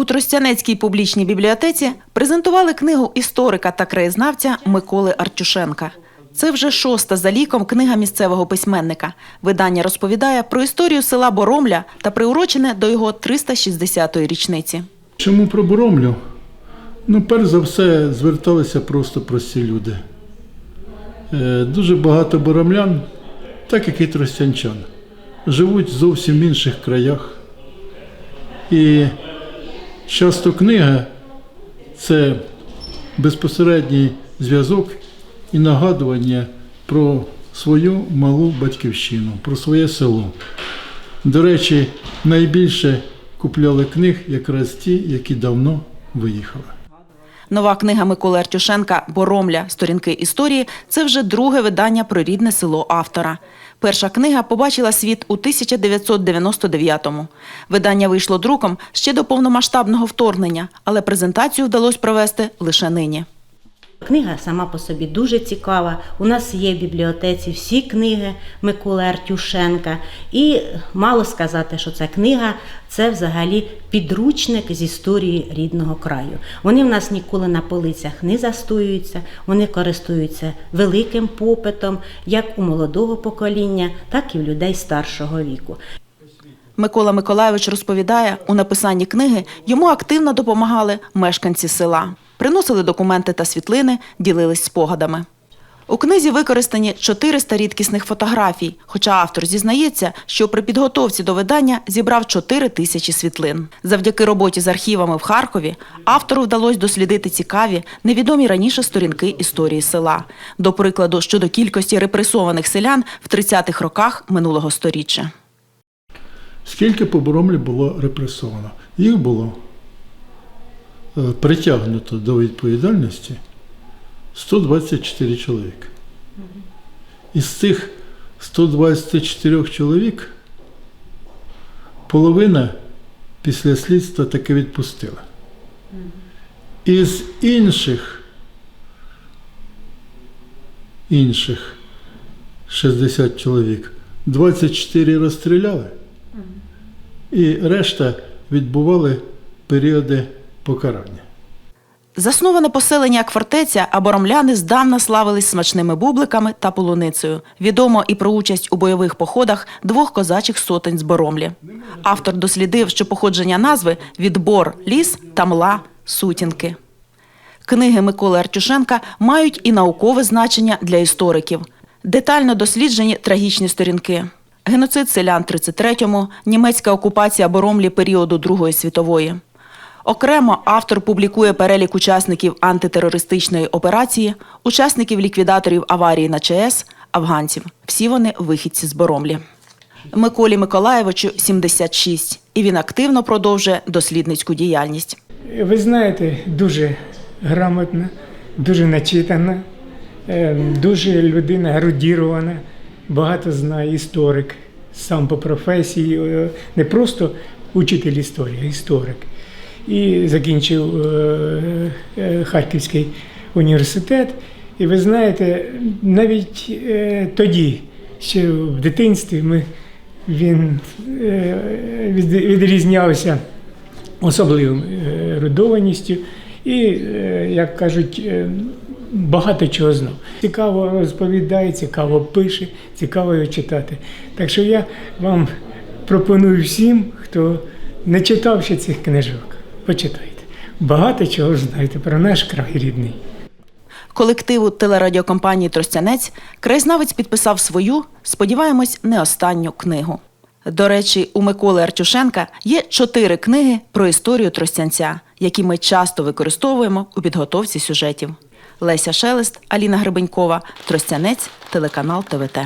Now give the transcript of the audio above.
У Тростянецькій публічній бібліотеці презентували книгу історика та краєзнавця Миколи Артюшенка. Це вже шоста за ліком книга місцевого письменника. Видання розповідає про історію села Боромля та приурочене до його 360-ї річниці. Чому про Боромлю? Ну, перш за все, зверталися просто прості люди. Е, Дуже багато боромлян, так як і тростянчан, живуть зовсім в інших краях. І часто книга це безпосередній зв'язок і нагадування про свою малу батьківщину, про своє село. До речі, найбільше купляли книг якраз ті, які давно виїхали. Нова книга Миколи Артюшенка Боромля. Сторінки історії це вже друге видання про рідне село автора. Перша книга побачила світ у 1999-му. Видання вийшло друком ще до повномасштабного вторгнення, але презентацію вдалося провести лише нині. Книга сама по собі дуже цікава. У нас є в бібліотеці всі книги Миколи Артюшенка. І мало сказати, що ця книга це взагалі підручник з історії рідного краю. Вони в нас ніколи на полицях не застоюються, вони користуються великим попитом як у молодого покоління, так і в людей старшого віку. Микола Миколайович розповідає, у написанні книги йому активно допомагали мешканці села. Приносили документи та світлини, ділились спогадами. У книзі використані 400 рідкісних фотографій, хоча автор зізнається, що при підготовці до видання зібрав 4 тисячі світлин. Завдяки роботі з архівами в Харкові автору вдалося дослідити цікаві, невідомі раніше сторінки історії села. До прикладу, щодо кількості репресованих селян в 30-х роках минулого сторіччя. Скільки по Боромлі було репресовано? Їх було е, притягнуто до відповідальності 124 чоловіка. Із цих 124 чоловік половина після слідства таки відпустила. Із інших, інших 60 чоловік 24 розстріляли, і решта відбували періоди покарання. Засноване поселення як фортеця, а боромляни здавна славились смачними бубликами та полуницею. Відомо і про участь у бойових походах двох козачих сотень з Боромлі. Автор дослідив, що походження назви від бор ліс та мла сутінки. Книги Миколи Артюшенка мають і наукове значення для істориків. Детально досліджені трагічні сторінки. Геноцид селян 33-му, німецька окупація Боромлі періоду Другої світової. Окремо автор публікує перелік учасників антитерористичної операції, учасників ліквідаторів аварії на ЧАЕС, афганців. Всі вони вихідці з Боромлі. Миколі Миколаєвичу 76, і він активно продовжує дослідницьку діяльність. Ви знаєте, дуже грамотна, дуже начитана, е, дуже людина ерудірована, багато знає історик, сам по професії, е, не просто учитель історії, а історик. І закінчив е, е, Харківський університет. І ви знаєте, навіть тоді, ще в дитинстві, ми, він від- відрізнявся особливою ерудованістю і, як кажуть, багато чого знав. Цікаво розповідає, цікаво пише, цікаво його читати. Так що я вам пропоную всім, хто не читав ще цих книжок, почитайте. Багато чого знаєте про наш край рідний. Колективу телерадіокомпанії Тростянець краєзнавець підписав свою, сподіваємось, не останню книгу. До речі, у Миколи Артюшенка є чотири книги про історію Тростянця, які ми часто використовуємо у підготовці сюжетів. Леся Шелест, Аліна Гребенькова, Тростянець, телеканал ТВТ.